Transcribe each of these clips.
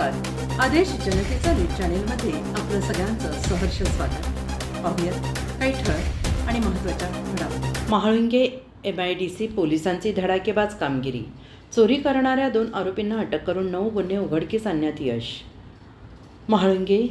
आदेश जनतेचा न्यूज चॅनेलमध्ये आपलं सगळ्यांचं सहर्ष स्वागत. पाहूयात काही ठळक आणि महत्त्वाच्या घडामोडी. Mahalunge M I D C पोलिसांची धडाकेबाज कामगिरी. चोरी करणाऱ्या दोन आरोपींना अटक करून नऊ गुन्हे उघडकीस आणण्यात यश. महाळुंगे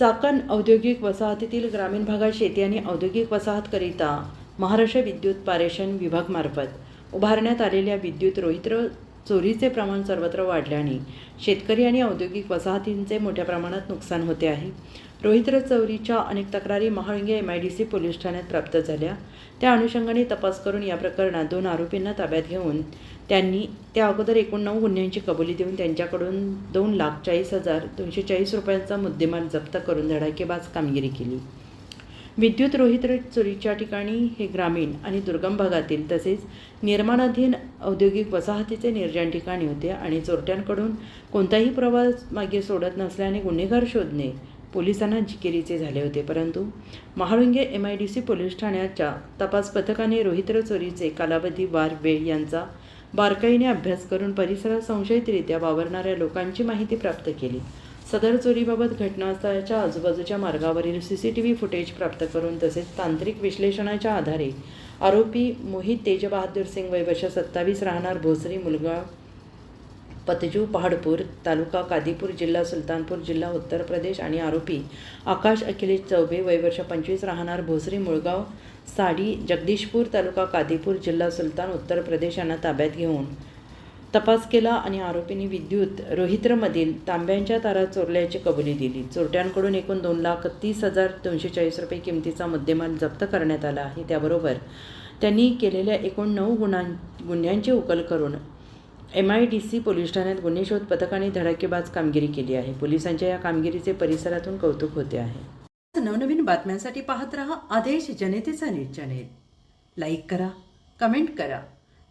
चाकण औद्योगिक वसाहतीतील ग्रामीण भागात शेती आणि औद्योगिक वसाहतकरिता महाराष्ट्र विद्युत पारेषण विभागमार्फत उभारण्यात आलेल्या विद्युत रोहित्र चोरीचे प्रमाण सर्वत्र वाढल्याने शेतकरी आणि औद्योगिक वसाहतींचे मोठ्या प्रमाणात नुकसान होते आहे. रोहित्र चौरीच्या अनेक तक्रारी Mahalunge M I D C police ठाण्यात प्राप्त झाल्या. त्या अनुषंगाने तपास करून या प्रकरणात दोन आरोपींना ताब्यात घेऊन त्यांनी त्या अगोदर एकूण नऊ गुन्ह्यांची कबुली देऊन त्यांच्याकडून दोन लाख चाळीस हजार दोनशे चाळीस रुपयांचा मुद्देमाल जप्त करून धडाकेबाज कामगिरी केली. विद्युत रोहित्र चोरीच्या ठिकाणी हे ग्रामीण आणि दुर्गम भागातील तसेच निर्माणाधीन औद्योगिक वसाहतीचे निर्जन ठिकाणी होते आणि चोरट्यांकडून कोणताही प्रवास मागे सोडत नसल्याने गुन्हेगार शोधणे पोलिसांना जिकिरीचे झाले होते. परंतु Mahalunge M I D C police ठाण्याच्या तपास पथकाने रोहित्र चोरीचे कालावधी वार वेळ यांचा बारकाईने अभ्यास करून परिसरात संशयितरित्या वावरणाऱ्या लोकांची माहिती प्राप्त केली. सदर चोरीबाबत घटनास्थळाच्या आजूबाजूच्या मार्गावरील C C T V footage प्राप्त करून तसेच तांत्रिक विश्लेषणाच्या आधारे आरोपी मोहित तेजबहादूर सिंग वैवर्ष सत्तावीस राहणार भोसरी मुलगा पतजू पहाडपूर तालुका कादीपूर जिल्हा सुलतानपूर जिल्हा उत्तर प्रदेश आणि आरोपी आकाश अखिलेश चौबे वैवर्ष पंचवीस राहणार भोसरी मुळगाव साडी जगदीशपूर तालुका कादीपूर जिल्हा सुलतान उत्तर प्रदेश यांना ताब्यात घेऊन तपास केला आणि आरोपींनी विद्युत रोहित्रमधील तांब्यांच्या तारा चोरल्याची कबुली दिली. चोरट्यांकडून एकूण दोन लाख तीस हजार दोनशे चाळीस रुपये किमतीचा मुद्देमाल जप्त करण्यात आला आहे. त्याबरोबर त्यांनी केलेल्या एकूण नऊ गुणां गुन्ह्यांची उकल करून एम आय डी सी पोलीस ठाण्यात गुन्हे शोध पथकाने धडाकेबाज कामगिरी केली आहे. पोलिसांच्या या कामगिरीचे परिसरातून कौतुक होते आहे. नवनवीन बातम्यांसाठी पाहत रहा आदेश जनतेचा न्यूज चॅनेल. लाईक करा कमेंट करा.